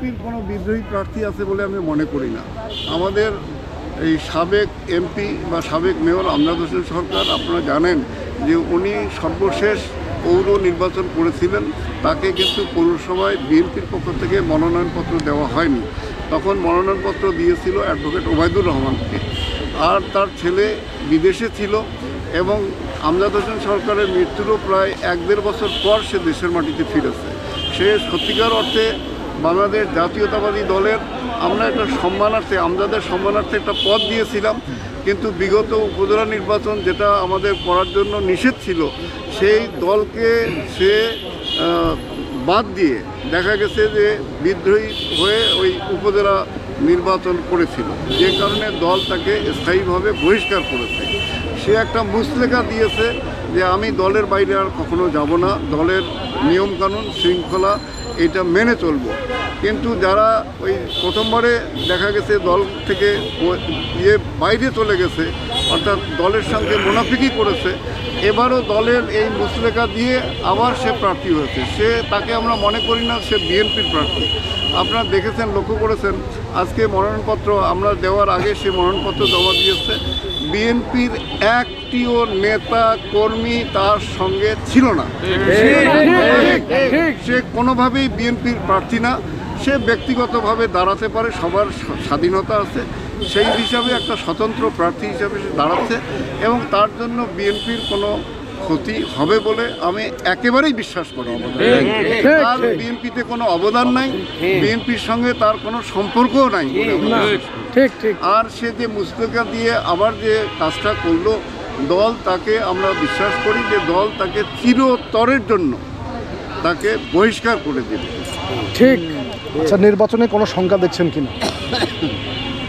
বিএনপির কোনো বিদ্রোহী প্রার্থী আছে বলে আমি মনে করি না। আমাদের এই সাবেক এমপি বা সাবেক মেয়র আমজাদ হোসেন সরকার, আপনারা জানেন যে উনি সর্বশেষ পৌর নির্বাচন করেছিলেন। তাকে কিন্তু পৌরসভায় বিএনপির পক্ষ থেকে মনোনয়নপত্র দেওয়া হয়নি। তখন মনোনয়নপত্র দিয়েছিল অ্যাডভোকেট ওবায়দুর রহমানকে। আর তার ছেলে বিদেশে ছিল এবং আমজাদ হোসেন সরকারের মৃত্যুরও প্রায় এক দেড় বছর পর সে দেশের মাটিতে ফিরেছে। সে সত্যিকার অর্থে বাংলাদেশ জাতীয়তাবাদী দলের আমরা একটা সম্মানার্থে, আমজাদের সম্মানার্থে একটা পদ দিয়েছিলাম। কিন্তু বিগত উপজেলা নির্বাচন যেটা আমাদের করার জন্য নিষেধ ছিল, সেই দলকে সে বাদ দিয়ে দেখা গেছে যে বিদ্রোহী হয়ে ওই উপজেলা নির্বাচন করেছিল। যে কারণে দল তাকে স্থায়ীভাবে বহিষ্কার করেছে। সে একটা মুসলেখা দিয়েছে যে আমি দলের বাইরে আর কখনো যাব না। দলের নিয়মকানুন, শৃঙ্খলা এটা মেনে চলবো। কিন্তু যারা ওই প্রথমবারে দেখা গেছে দল থেকে ইয়ে বাইরে চলে গেছে, অর্থাৎ দলের সঙ্গে মুনাফিকি করেছে, এবারও দলের এই মুসলেখা দিয়ে আবার সে প্রার্থী হয়েছে। সে তাকে আমরা মনে করি না, সে বিএনপির প্রার্থী। আপনারা দেখেছেন, লক্ষ্য করেছেন, আজকে মনোনয়নপত্র আমরা দেওয়ার আগে সে মনোনয়নপত্র জমা দিয়েছে। বিএনপির একটিও নেতা কর্মী তার সঙ্গে ছিল না। সে- কোনোভাবেই বিএনপির প্রার্থী না সে ব্যক্তিগতভাবে দাঁড়াতে পারে সবার স্বাধীনতা আছে সেই হিসাবে একটা স্বতন্ত্র প্রার্থী হিসাবে সে দাঁড়াচ্ছে এবং তার জন্য বিএনপির কোনো ক্ষতি হবে বলে আমি একেবারেই বিশ্বাস করি। তার বিএনপিতে কোনো অবদান নাই বিএনপির সঙ্গে তার কোনো সম্পর্কও নাই আর সে যে মুস্তকা দিয়ে আবার যে কাজটা করল দল তাকে আমরা বিশ্বাস করি যে দল তাকে চিরতরের জন্য তাকে বহিষ্কার করে দিল। ঠিক। আচ্ছা নির্বাচনে কোনো সংখ্যা দেখছেন কিনা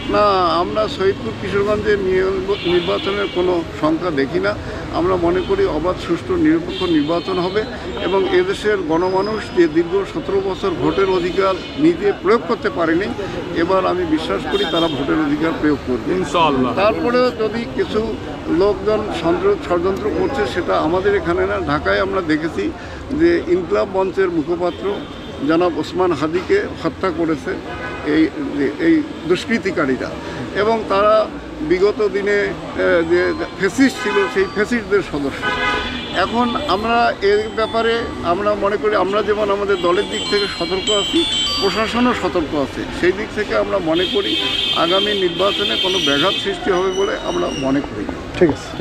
না? আমরা শহীদপুর কিশোরগঞ্জের নিয়ে- নির্বাচনের কোনো সংখ্যা দেখি না। আমরা মনে করি অবাধ সুষ্ঠু নিরপেক্ষ নির্বাচন হবে এবং এদেশের গণমানুষ যে দীর্ঘ সতেরো বছর ভোটের অধিকার নিজে প্রয়োগ করতে পারেনি এবার আমি বিশ্বাস করি তারা ভোটের অধিকার প্রয়োগ করবে। তারপরেও যদি কিছু লোকজন ষড়যন্ত্র- করছে সেটা আমাদের এখানে না ঢাকায় আমরা দেখেছি যে ইনকলাব মঞ্চের মুখপাত্র জনাব ওসমান হাদিকে হত্যা করেছে এই এই দুষ্কৃতিকারীরা। এবং তারা বিগত দিনে যে ফেসিস ছিল সেই ফেসিসদের সদস্য এখন আমরা এর ব্যাপারে আমরা মনে করি, আমরা যেমন আমাদের দলের দিক থেকে সতর্ক আছি, প্রশাসনও সতর্ক আছে, সেই দিক থেকে আমরা মনে করি আগামী নির্বাচনে কোনো ব্যাঘাত সৃষ্টি হবে বলে আমরা মনে করি। ঠিক আছে